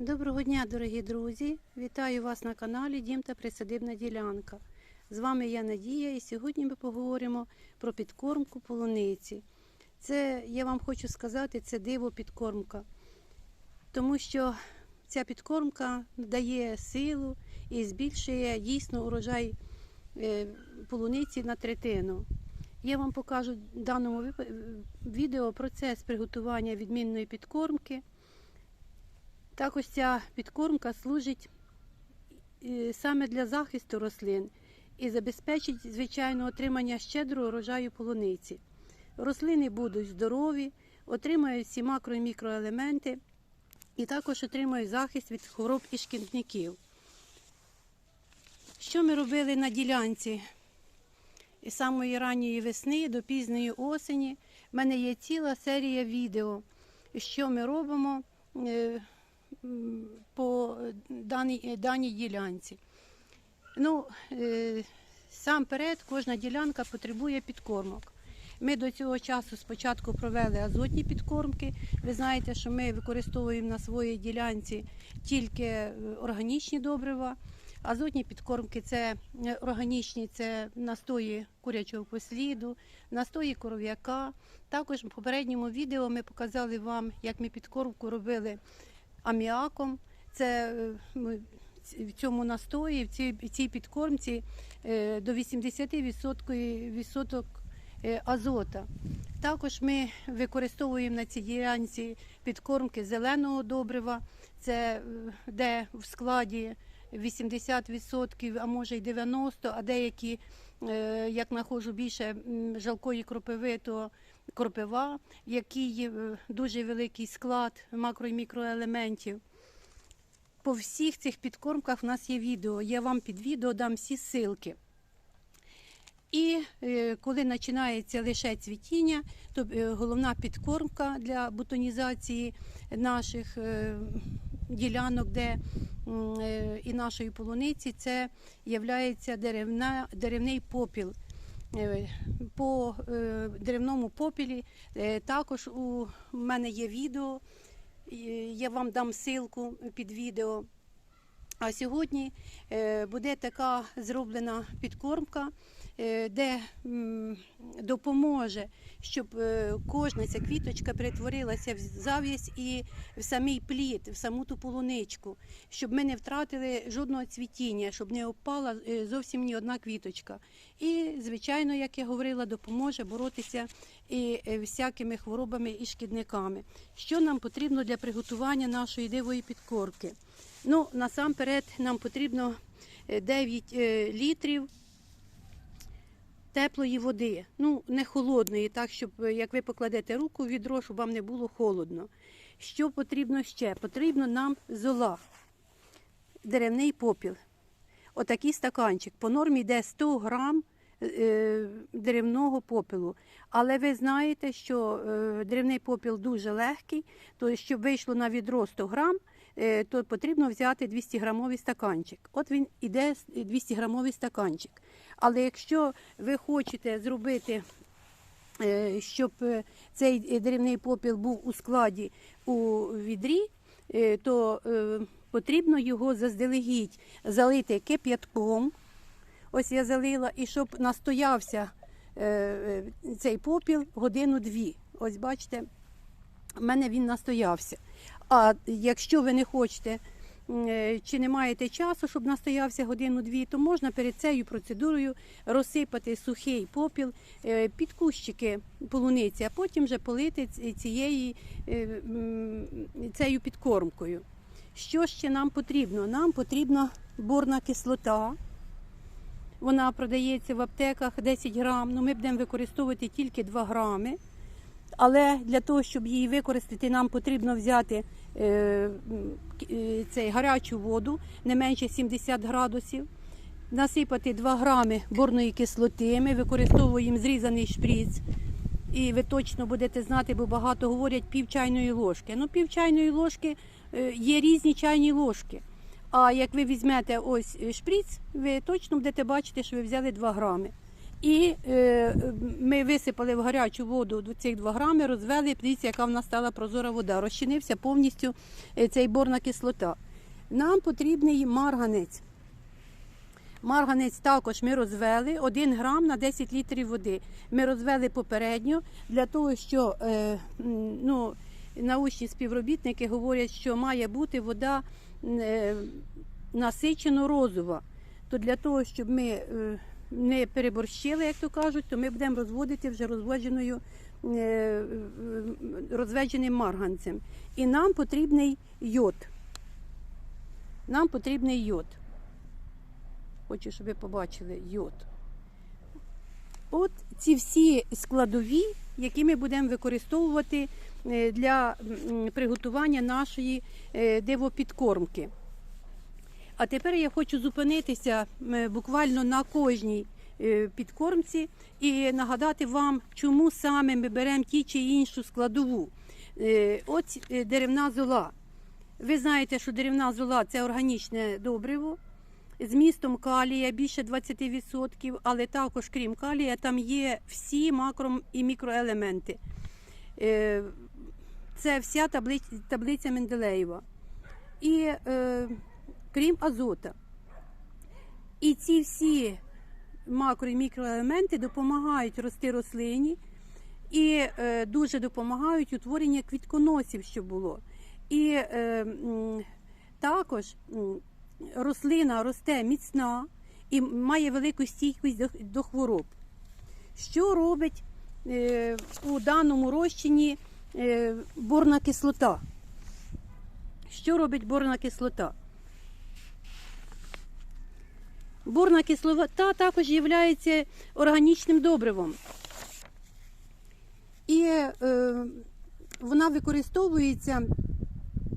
Доброго дня, дорогі друзі! Вітаю вас на каналі Дім та Присадибна ділянка. З вами я Надія, і сьогодні ми поговоримо про підкормку полуниці. Це, я вам хочу сказати, це диво підкормка, тому що ця підкормка дає силу і збільшує дійсно урожай е, полуниці на третину. Я вам покажу в даному відео процес приготування відмінної підкормки. Також ця підкормка служить е, саме для захисту рослин і забезпечить, звичайно, отримання щедрого урожаю полуниці. Рослини будуть здорові, отримають всі макро і мікроелементи і також отримають захист від хвороб і шкідників. Що ми робили на ділянці із самої ранньої весни до пізньої осені? У мене є ціла серія відео, що ми робимо. По даній, даній ділянці. Ну, е, сам перед кожна ділянка потребує підкормок. Ми до цього часу спочатку провели азотні підкормки. Ви знаєте, що ми використовуємо на своїй ділянці тільки е, органічні добрива. Азотні підкормки це е, органічні, це настої курячого посліду, настої коров'яка. Також в попередньому відео ми показали вам, як ми підкормку робили аміаком. Це е, в цьому настої, в цій, в цій підкормці е, до 80% відсоток е, азота. Також ми використовуємо на цій ділянці підкормки зеленого добрива, це де в складі 80%, а може й 90%, а деякі, як знаходжу більше жалкої кропиви, то кропива, який е, дуже великий склад макро і мікроелементів. По всіх цих підкормках в нас є відео. Я вам під відео дам всі ссылки. І е, коли починається лише цвітіння, то е, головна підкормка для бутонізації наших ділянок, де і нашої полуниці, це є деревна, деревний попіл. Е, По е, деревному попілі е, також у мене є відео, я вам дам ссылку під відео. А сьогодні е, буде така зроблена підкормка, е, де допоможе, щоб е, кожна ця квіточка перетворилася в зав'язь і в самий плід, в саму ту полуничку, щоб ми не втратили жодного цвітіння, щоб не опала зовсім ні одна квіточка. І, звичайно, як я говорила, допоможе боротися і всякими хворобами і шкідниками. Що нам потрібно для приготування нашої дивої підкорки? Ну, насамперед нам потрібно е, 9 е, літрів теплої води. Ну, не холодної, так, щоб е, як ви покладете руку в відро, щоб вам не було холодно. Що потрібно ще? Потрібно нам зола, деревний попіл. Отакий стаканчик. По нормі йде 100 грам е, деревного попелу. Але ви знаєте, що е, деревний попіл дуже легкий, то щоб вийшло на відро 100 грам, е, то потрібно взяти 200 грамовий стаканчик. От він іде 200 грамовий стаканчик. Але якщо ви хочете зробити, е, щоб е, цей е, деревний попіл був у складі у відрі, е, то е, потрібно його заздалегідь залити кип'ятком. Ось я залила, і щоб настоявся е, е, цей попіл годину-дві. Ось бачите, в мене він настоявся. А якщо ви не хочете е, чи не маєте часу, щоб настоявся годину-дві, то можна перед цією процедурою розсипати сухий попіл е, під кущики полуниці, а потім вже полити цією, е, цією підкормкою. Що ще нам потрібно? Нам потрібна борна кислота. Вона продається в аптеках 10 грам. Ну, ми будемо використовувати тільки 2 грами. Але для того, щоб її використати, нам потрібно взяти е, е, цей, гарячу воду не менше 70 градусів, насипати 2 грами борної кислоти. Ми використовуємо зрізаний шприц. І ви точно будете знати, бо багато говорять пів чайної ложки. Ну, пів чайної ложки е, є різні чайні ложки. А як ви візьмете ось шприц, ви точно будете бачити, що ви взяли 2 грами. І е, ми висипали в гарячу воду цих 2 грами, розвели, подивіться, яка в нас стала прозора вода. Розчинився повністю е, цей борна кислота. Нам потрібний марганець. Марганець також ми розвели 1 грам на 10 літрів води. Ми розвели попередньо для того, що е, ну, научні співробітники говорять, що має бути вода е, насичено розова. То для того, щоб ми е, не переборщили, як то кажуть, то ми будемо розводити вже розводженою е, е, марганцем. І нам потрібний йод. Нам потрібний йод. Хочу, щоб ви побачили йод. От ці всі складові, які ми будемо використовувати е, для приготування нашої е, дивопідкормки. А тепер я хочу зупинитися буквально на кожній е, підкормці і нагадати вам, чому саме ми беремо ті чи іншу складову. Е, От е, деревна зола. Ви знаєте, що деревна зола це органічне добриво з містом калія більше 20%, але також, крім калія, там є всі макро і мікроелементи. Це вся таблиця, Менделеєва. І крім азота. І ці всі макро і мікроелементи допомагають рости рослині і е, дуже допомагають утворенню квітконосів, що було. І е, також рослина росте міцна і має велику стійкість до, до хвороб. Що робить е, у даному розчині е, борна кислота? Що робить борна кислота? Борна кислота також є органічним добривом. І е, вона використовується,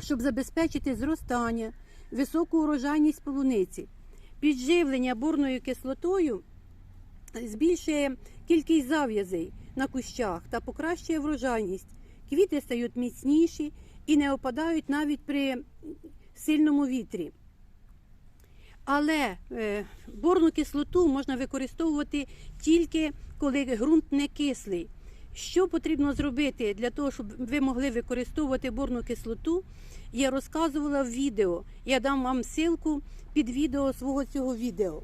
щоб забезпечити зростання, високу урожайність полуниці. Підживлення борною кислотою збільшує кількість зав'язей на кущах та покращує врожайність. Квіти стають міцніші і не опадають навіть при сильному вітрі. Але е, борну кислоту можна використовувати тільки коли ґрунт не кислий. Що потрібно зробити для того, щоб ви могли використовувати борну кислоту? Я розказувала в відео. Я дам вам ссылку під відео свого цього відео,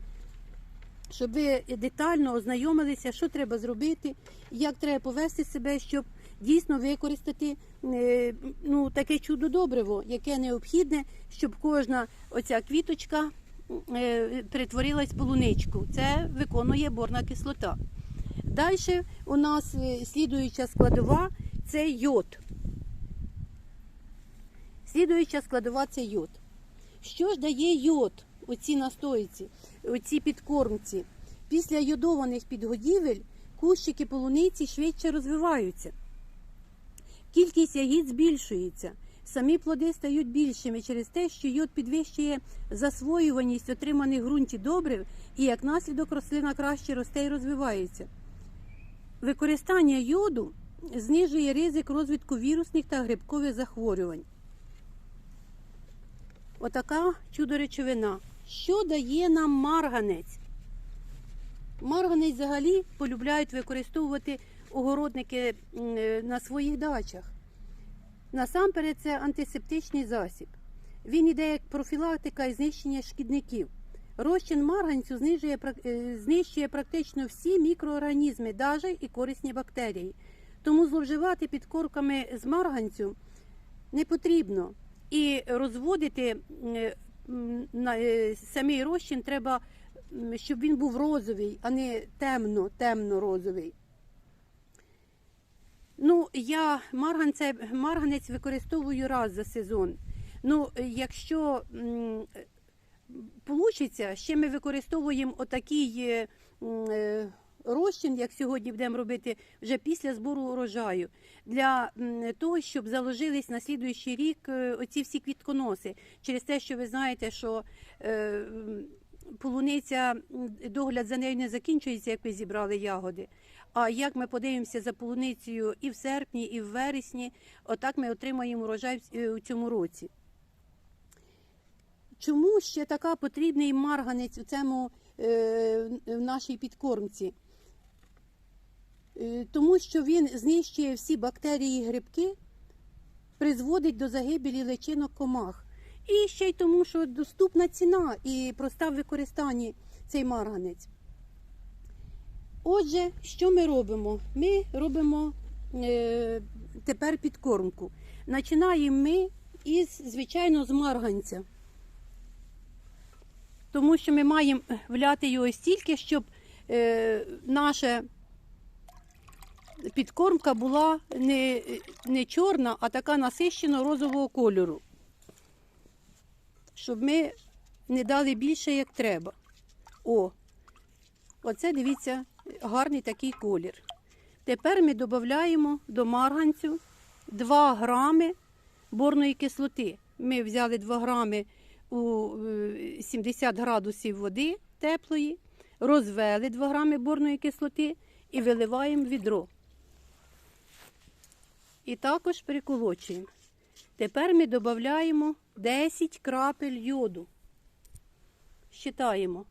щоб ви детально ознайомилися, що треба зробити, як треба повести себе, щоб дійсно використати е, ну, таке чудо добриво, яке необхідне, щоб кожна оця квіточка перетворилась в полуничку. Це виконує борна кислота. Далі у нас е, слідуюча складова це йод. Слідуюча складова це йод. Що ж дає йод настоїці, у цій підкормці? Після йодованих підгодівель кущики полуниці швидше розвиваються. Кількість ягід збільшується. Самі плоди стають більшими через те, що йод підвищує засвоюваність отриманих ґрунті добрив і як наслідок рослина краще росте і розвивається. Використання йоду знижує ризик розвитку вірусних та грибкових захворювань. Отака чудо-речовина. Що дає нам марганець? Марганець взагалі полюбляють використовувати огородники е, на своїх дачах. Насамперед, це антисептичний засіб. Він іде як профілактика і знищення шкідників. Розчин марганцю знижує, е, знищує практично всі мікроорганізми, навіть і корисні бактерії. Тому зловживати підкорками з марганцю не потрібно. І розводити е, самий розчин треба, щоб він був розовий, а не темно, темно-розовий. Ну, я марганце, марганець використовую раз за сезон. Ну, якщо м, е, ще ми використовуємо отакий е, е, розчин, як сьогодні будемо робити вже після збору урожаю, для того, щоб заложились на слідуючий рік е, оці всі квітконоси. Через те, що ви знаєте, що полуниця, догляд за нею не закінчується, як ви зібрали ягоди. А як ми подивимося за полуницею і в серпні, і в вересні, отак ми отримаємо урожай е, у цьому році. Чому ще така потрібний марганець у цьому е, в нашій підкормці? Е, Тому що він знищує всі бактерії і грибки, призводить до загибелі личинок комах. І ще й тому, що доступна ціна і проста в використанні цей марганець. Отже, що ми робимо? Ми робимо е, тепер підкормку. Починаємо ми із, звичайно, з марганця. Тому що ми маємо вляти його стільки, щоб е, наша підкормка була не, не чорна, а така насищено розового кольору. Щоб ми не дали більше, як треба. О, оце дивіться, гарний такий колір. Тепер ми додаємо до марганцю 2 грами борної кислоти. Ми взяли 2 грами у е, 70 градусів води теплої, розвели 2 грами борної кислоти і виливаємо в відро. І також приколочуємо. Тепер ми додаємо 10 крапель йоду. Считаємо.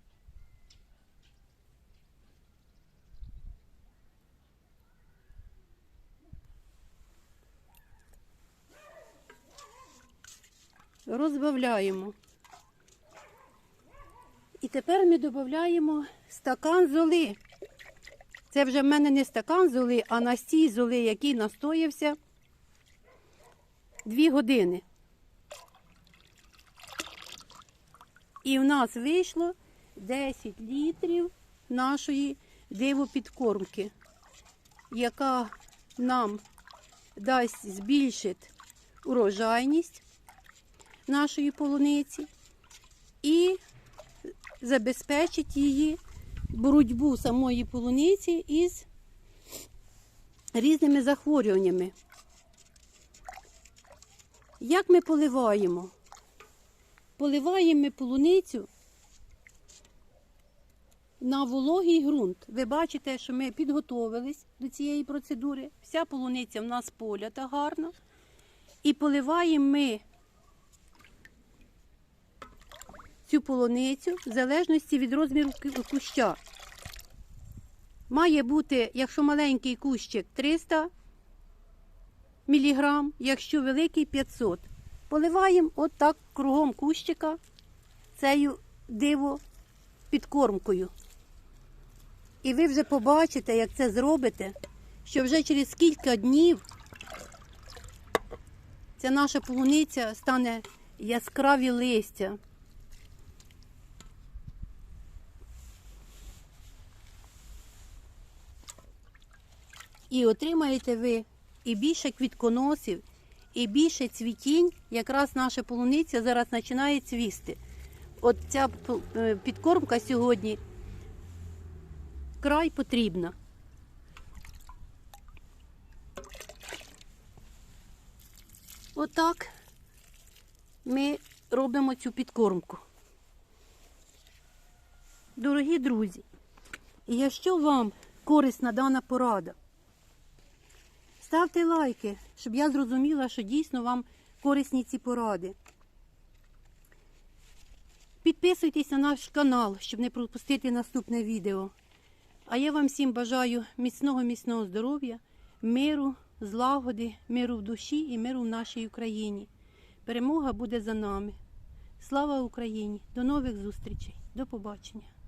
Розбавляємо. І тепер ми додаємо стакан золи. Це вже в мене не стакан золи, а настій золи, який настоявся 2 години. І в нас вийшло 10 літрів нашої дивопідкормки, яка нам дасть збільшити урожайність нашої полуниці і забезпечить її боротьбу самої полуниці із різними захворюваннями. Як ми поливаємо? Поливаємо ми полуницю на вологий ґрунт. Ви бачите, що ми підготовились до цієї процедури. Вся полуниця в нас полята гарно. І поливаємо ми цю полуницю в залежності від розміру куща. Має бути, якщо маленький кущик 300 мг, якщо великий 500. Поливаємо отак кругом кущика цією диво підкормкою. І ви вже побачите, як це зробите, що вже через кілька днів ця наша полуниця стане яскраві листя. І отримаєте ви і більше квітконосів, і більше цвітінь. Якраз наша полуниця зараз починає цвісти. От ця е, підкормка сьогодні край потрібна. Отак ми робимо цю підкормку. Дорогі друзі, якщо вам корисна дана порада, ставте лайки, щоб я зрозуміла, що дійсно вам корисні ці поради. Підписуйтесь на наш канал, щоб не пропустити наступне відео. А я вам всім бажаю міцного, міцного здоров'я, миру, злагоди, миру в душі і миру в нашій Україні. Перемога буде за нами. Слава Україні! До нових зустрічей! До побачення!